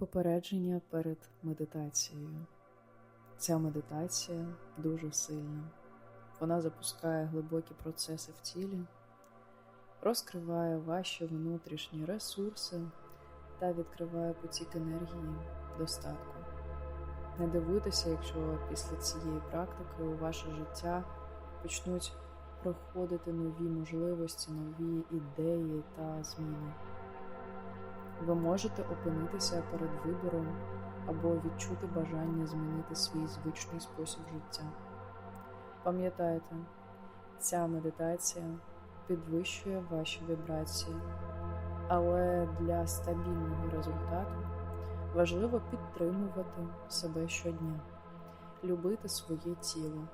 Попередження перед медитацією. Ця медитація дуже сильна. Вона запускає глибокі процеси в тілі, розкриває ваші внутрішні ресурси та відкриває потік енергії достатку. Не дивуйтеся, якщо після цієї практики у ваше життя почнуть проходити нові можливості, нові ідеї та зміни. Ви можете опинитися перед вибором або відчути бажання змінити свій звичний спосіб життя. Пам'ятайте, ця медитація підвищує ваші вібрації, але для стабільного результату важливо підтримувати себе щодня, любити своє тіло,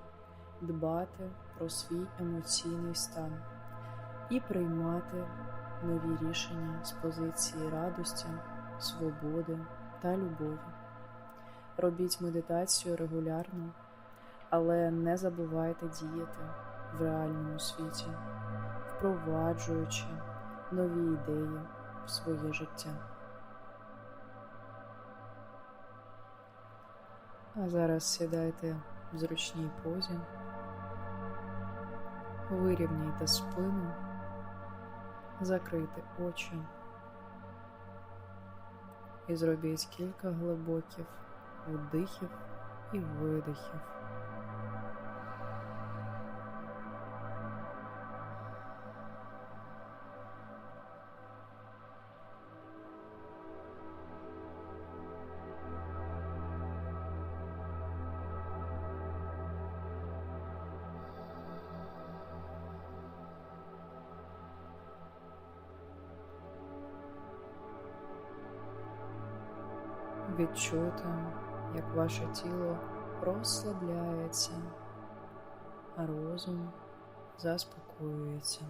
дбати про свій емоційний стан і приймати нові рішення з позиції радості, свободи та любові. Робіть медитацію регулярно, але не забувайте діяти в реальному світі, впроваджуючи нові ідеї в своє життя. А зараз сідайте в зручній позі, вирівняйте спину закрити очі і зробіть кілька глибоких вдихів і видихів. Відчуйте, як ваше тіло розслабляється, а розум заспокоюється.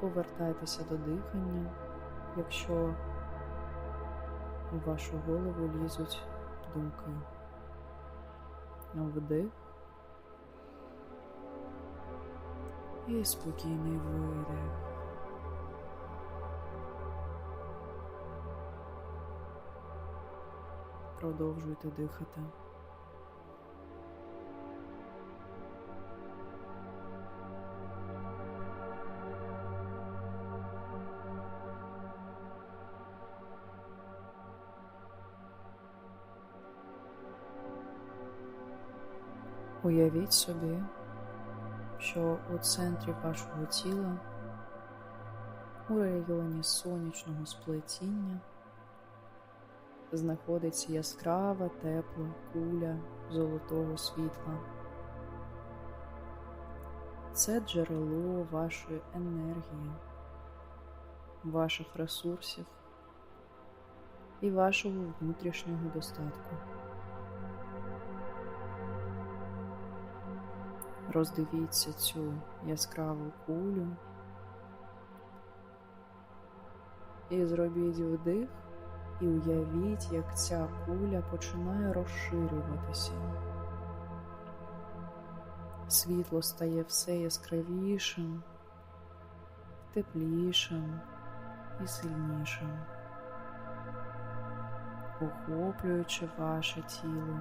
Повертайтеся до дихання, якщо у вашу голову лізуть думки. Вдих і спокійний видих. Продовжуйте дихати. Уявіть собі, що у центрі вашого тіла у районі сонячного сплетіння знаходиться яскрава тепла куля золотого світла. Це джерело вашої енергії, ваших ресурсів і вашого внутрішнього достатку. Роздивіться цю яскраву кулю і зробіть вдих і уявіть, як ця куля починає розширюватися. Світло стає все яскравішим, теплішим і сильнішим, охоплюючи ваше тіло.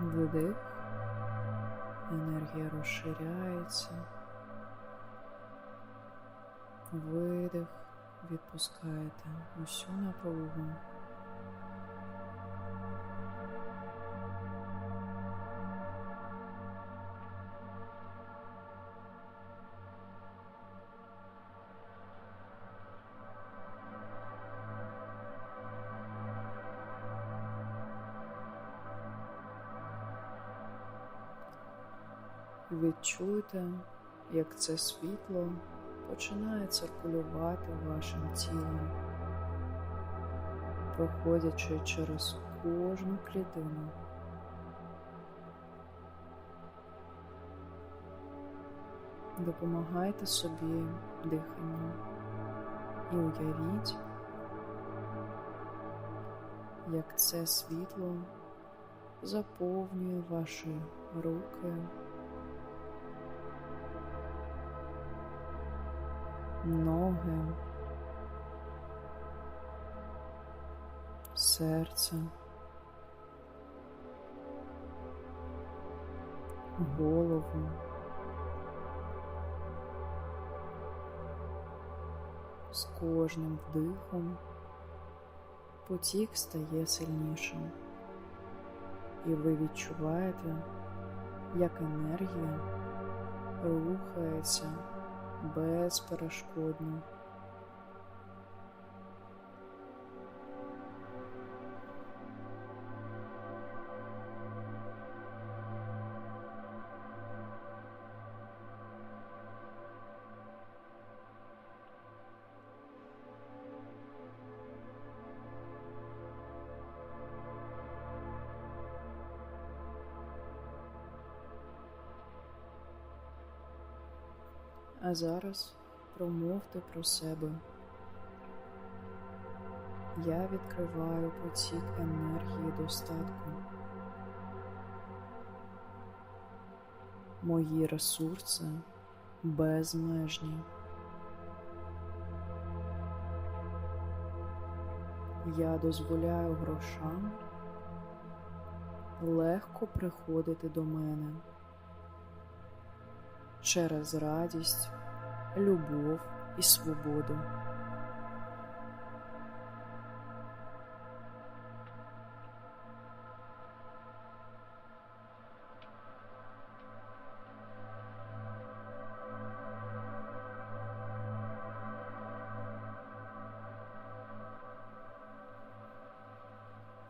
Вдих енергія розширяється, видих, відпускаєте усю напругу. Відчуйте, як це світло починає циркулювати вашим тілом, проходячи через кожну клітину. Допомагайте собі диханням і уявіть, як це світло заповнює ваші руки, ноги, серце, голову. З кожним вдихом потік стає сильнішим, і ви відчуваєте, як енергія рухається безперешкодно. А зараз промовте про себе. Я відкриваю потік енергії достатку. Мої ресурси безмежні. Я дозволяю грошам легко приходити до мене через радість, любов і свободу.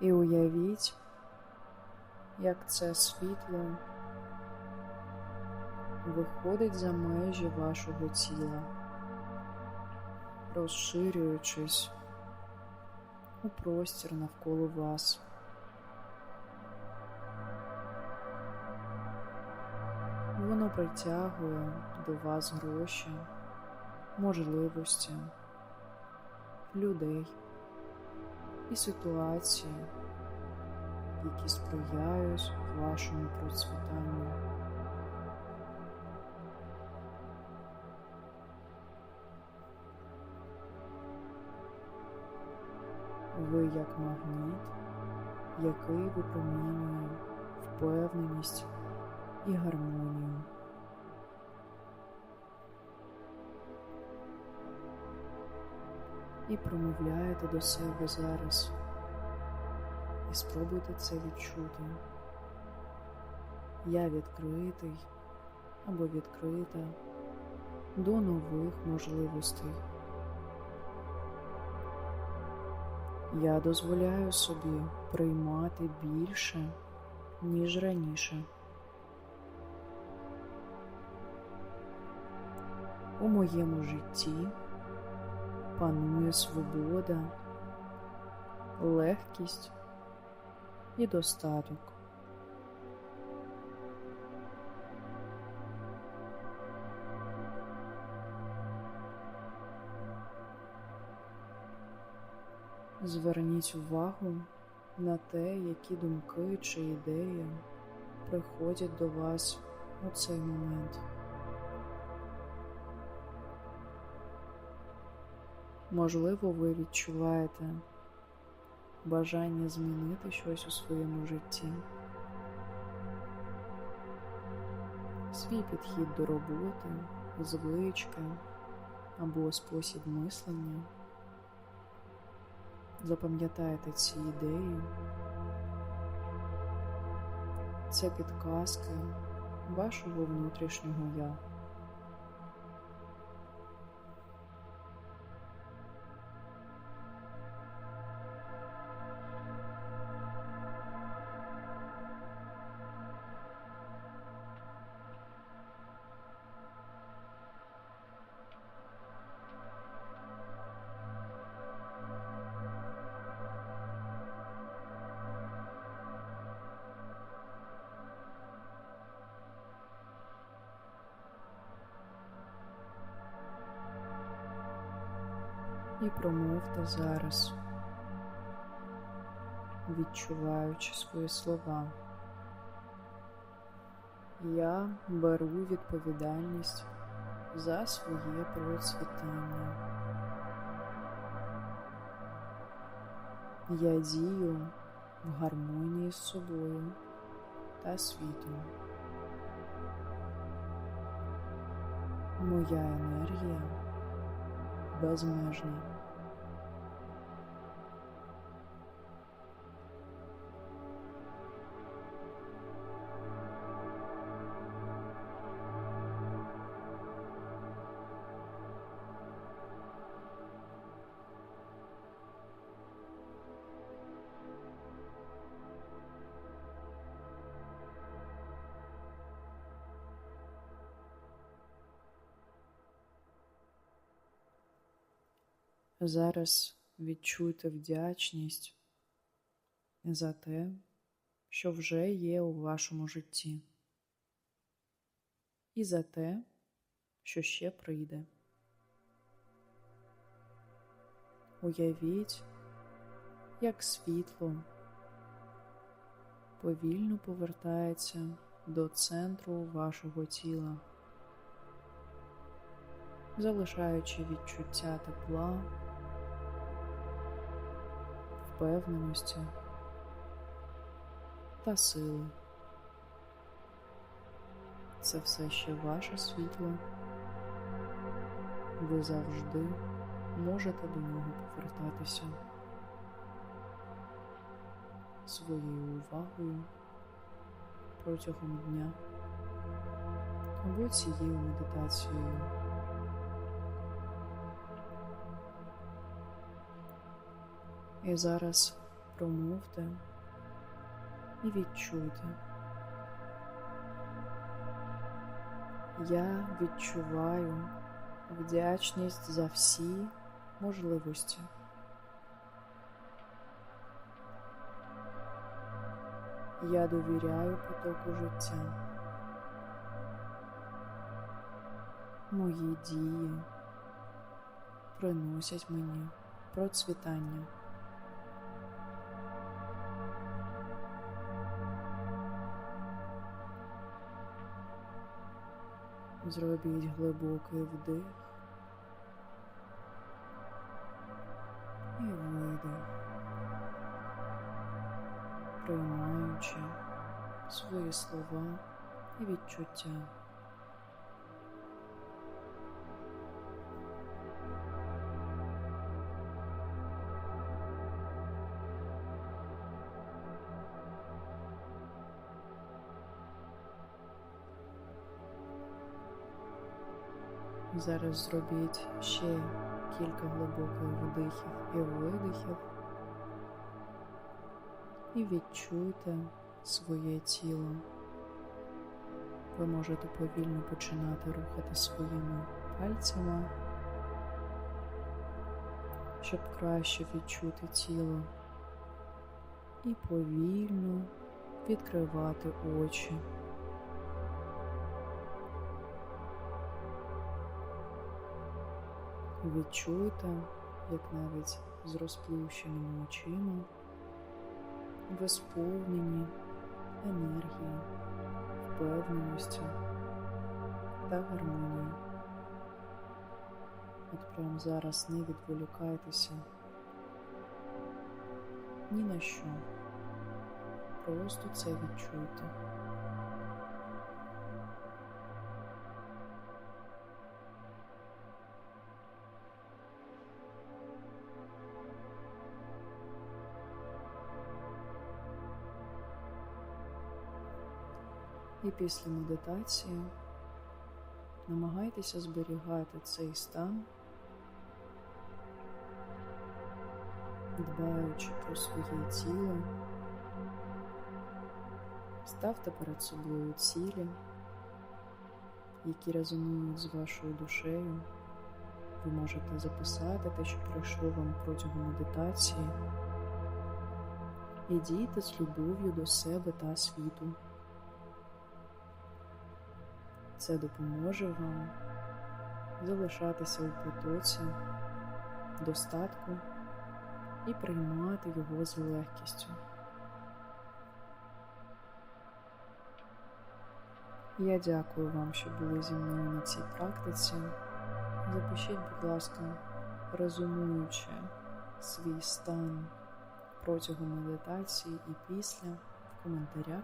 І уявіть, як це світло виходить за межі вашого тіла, розширюючись у простір навколо вас. Воно притягує до вас гроші, можливості, людей і ситуації, які сприяють вашому процвітанню. Ви як магніт, який випромінює впевненість і гармонію. І промовляєте до себе зараз. І спробуйте це відчути. Я відкритий або відкрита до нових можливостей. Я дозволяю собі приймати більше, ніж раніше. У моєму житті панує свобода, легкість і достаток. Зверніть увагу на те, які думки чи ідеї приходять до вас у цей момент. Можливо, ви відчуваєте бажання змінити щось у своєму житті, свій підхід до роботи, звички або спосіб мислення. Запам'ятайте ці ідеї, це підказки вашого внутрішнього я. І промовте зараз. відчуваючи свої слова. Я беру відповідальність за своє процвітання. Я дію в гармонії з собою та світом. Моя енергія безмежна. Зараз відчуйте вдячність за те, що вже є у вашому житті, і за те, що ще прийде. Уявіть, як світло повільно повертається до центру вашого тіла, залишаючи відчуття тепла впевненості та сили. Це все ще ваше світло. Ви завжди можете до нього повертатися своєю увагою протягом дня або цією медитацією. І зараз промовте і відчуйте. Я відчуваю вдячність за всі можливості. Я довіряю потоку життя. Мої дії приносять мені процвітання. Зробіть глибокий вдих і видих, приймаючи свої слова і відчуття. Зараз зробіть ще кілька глибоких вдихів і видихів і відчуйте своє тіло. Ви можете повільно починати рухати своїми пальцями, щоб краще відчути тіло, і повільно відкривати очі. Відчуйте, як навіть з розплющеними очима ви сповнені енергії, впевненості та гармонії. От прямо зараз не відволікайтеся ні на що. Просто це відчуйте. І після медитації намагайтеся зберігати цей стан, дбаючи про своє тіло, ставте перед собою цілі, які резонують з вашою душею. Ви можете записати те, що пройшло вам протягом медитації, і дійте з любов'ю до себе та світу. Це допоможе вам залишатися у потоці, достатку і приймати його з легкістю. Я дякую вам, що були зі мною на цій практиці. Запишіть, будь ласка, резумуючи свій стан протягом медитації і після в коментарях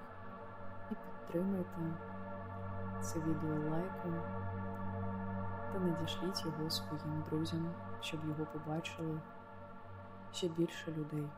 і підтримайте це відео лайком та надішліть його своїм друзям, щоб його побачили ще більше людей.